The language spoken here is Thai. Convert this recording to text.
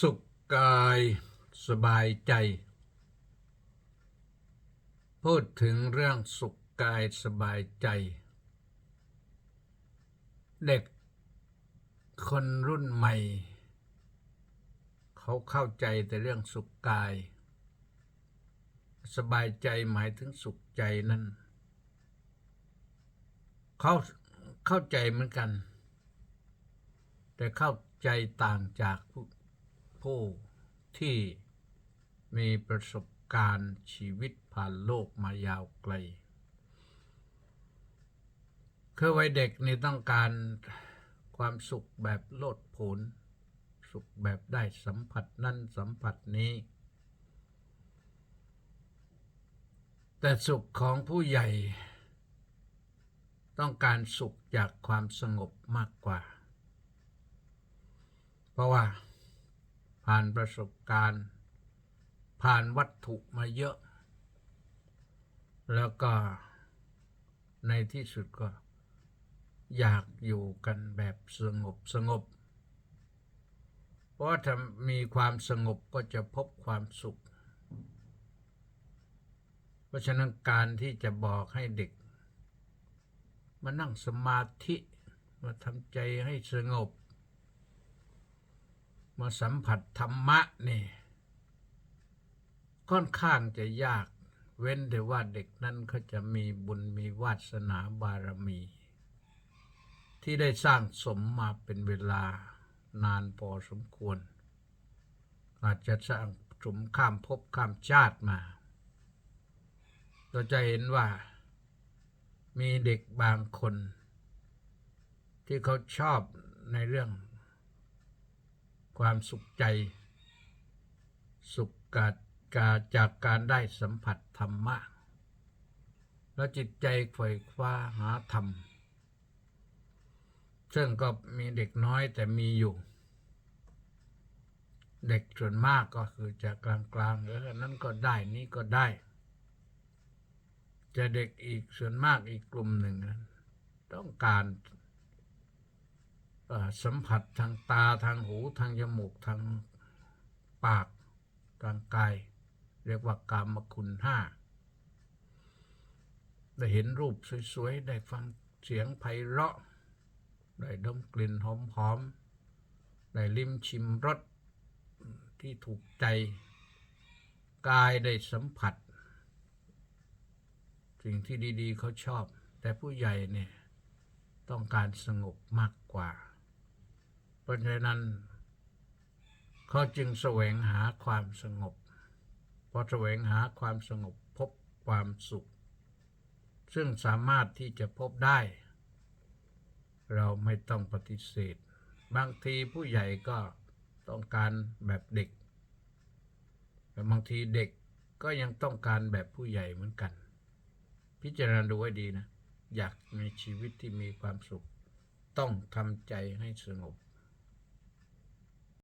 สุขกายสบายใจ พูดถึงเรื่องสุขกายสบายใจ เด็กคนรุ่นใหม่ เขาเข้าใจแต่เรื่องสุขกาย สบายใจหมายถึงสุขใจนั้นเขาเข้าใจเหมือนกัน แต่เข้าใจต่างจากผู้ ผู้ที่มีประสบการณ์ชีวิตผ่านโลกมายาวไกล คือวัยเด็กนี่ต้องการความสุขแบบโลดโผนสุขแบบได้สัมผัสนั่นสัมผัสนี้ แต่สุขของผู้ใหญ่ ต้องการสุขจากความสงบมากกว่า เพราะว่า ผ่านประสบการณ์ ผ่านวัตถุมาเยอะ แล้วก็ในที่สุดก็อยากอยู่กันแบบสงบสงบ เพราะถ้ามีความสงบก็จะพบความสุข เพราะฉะนั้นการที่จะบอกให้เด็ก มานั่งสมาธิ มาทำใจให้สงบ มาสัมผัสธรรมะนี่ ค่อนข้างจะยาก เว้นแต่ว่าเด็กนั้นเขาจะมีบุญมีวาสนาบารมี ที่ได้สร้างสมมาเป็นเวลานานพอสมควร อาจจะสร้างสมข้ามภพข้ามชาติมาเราจะเห็นว่ามีเด็กบางคน ที่เขาชอบในเรื่อง ความสุขใจ สุขกาดาจากการได้สัมผัสธรรมะ แล้วจิตใจไขว่คว้าหาธรรม ซึ่งก็มีเด็กน้อยแต่มีอยู่ เด็กส่วนมากก็คือจะกลางๆเออนั้นก็ได้นี่ก็ได้ จะเด็กอีกส่วนมากอีกกลุ่มหนึ่งนั้นต้องการ สัมผัสทางตาทางหูทางจมูกทางปากทางกาย เรียกว่ากามคุณห้าได้เห็นรูปสวยๆ ได้ฟังเสียงไพเราะ ได้ดมกลิ่นหอมๆ ได้ลิ้มชิมรสที่ถูกใจ กายได้สัมผัส สิ่งที่ดีๆเขาชอบ แต่ผู้ใหญ่เนี่ยต้องการสงบมากกว่า เพราะฉะนั้น เขาจึงแสวงหาความสงบพอแสวงหาความสงบพบความสุข ซึ่งสามารถที่จะพบได้ เราไม่ต้องปฏิเสธ บางทีผู้ใหญ่ก็ต้องการแบบเด็กแต่บางทีเด็กก็ยังต้องการแบบผู้ใหญ่เหมือนกัน พิจารณาดูให้ดีนะ อยากมีชีวิตที่มีความสุข ต้องทำใจให้สงบ